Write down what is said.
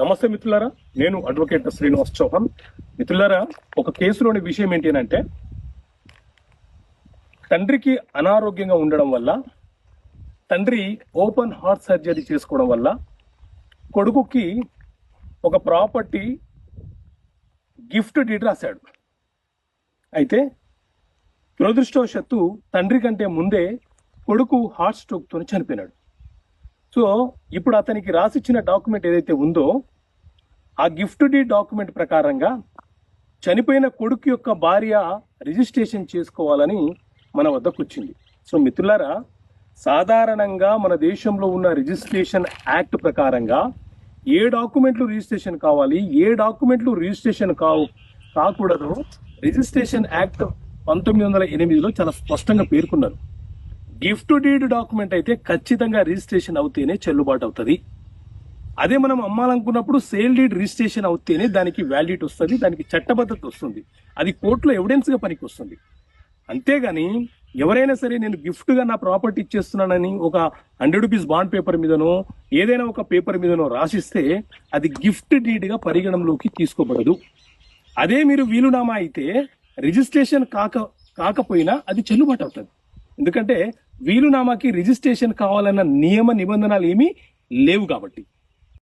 నమస్తే మిత్రులారా నేను అడ్వకేట్ శ్రీనివాస్ చౌహాన్. మిత్రులారా ఒక కేసులోని విషయం ఏంటి అంటే తండ్రికి అనారోగ్యంగా ఉండడం వల్ల తండ్రి ఓపెన్ హార్ట్ సర్జరీ చేసుకోవడం వల్ల కొడుకుకి ఒక ప్రాపర్టీ గిఫ్ట్ డీడ్ రాశాడు. అయితే దురదృష్టవశత్తు తండ్రి కంటే ముందే కొడుకు హార్ట్ స్ట్రోక్తో చనిపోయినాడు. సో ఇప్పుడు అతనికి రాసిచ్చిన డాక్యుమెంట్ ఏదైతే ఉందో ఆ గిఫ్ట్ డీ డాక్యుమెంట్ ప్రకారంగా చనిపోయిన కొడుకు యొక్క భార్య రిజిస్ట్రేషన్ చేసుకోవాలని మన వద్దకు వచ్చింది. సో మిత్రులారా సాధారణంగా మన దేశంలో ఉన్న రిజిస్ట్రేషన్ యాక్ట్ ప్రకారంగా ఏ డాక్యుమెంట్లు రిజిస్ట్రేషన్ కావాలి ఏ డాక్యుమెంట్లు రిజిస్ట్రేషన్ కావు కాకూడదు. రిజిస్ట్రేషన్ యాక్ట్ పంతొమ్మిది వందల ఎనిమిదిలో చాలా స్పష్టంగా పేర్కొన్నారు. గిఫ్ట్ డీడ్ డాక్యుమెంట్ అయితే ఖచ్చితంగా రిజిస్ట్రేషన్ అవుతేనే చెల్లుబాటు అవుతుంది. అదే మనం అమ్మాలనుకున్నప్పుడు సేల్ డీడ్ రిజిస్ట్రేషన్ అవుతేనే దానికి వ్యాలిడిటీ వస్తుంది దానికి చట్టబద్ధత వస్తుంది. అది కోర్టులో ఎవిడెన్స్గా పనికి వస్తుంది. అంతేగాని ఎవరైనా సరే నేను గిఫ్ట్గా నా ప్రాపర్టీ ఇచ్చేస్తున్నానని ఒక హండ్రెడ్ రూపీస్ బాండ్ పేపర్ మీదనో ఏదైనా ఒక పేపర్ మీదనో రాసిస్తే అది గిఫ్ట్ డీడ్గా పరిగణంలోకి తీసుకోబడదు. అదే మీరు వీలునామా అయితే రిజిస్ట్రేషన్ కాక కాకపోయినా అది చెల్లుబాటు అవుతుంది. ఎందుకంటే వీలునామాకి రిజిస్ట్రేషన్ కావాలన్న నియమ నిబంధనలు ఏమీ లేవు కాబట్టి.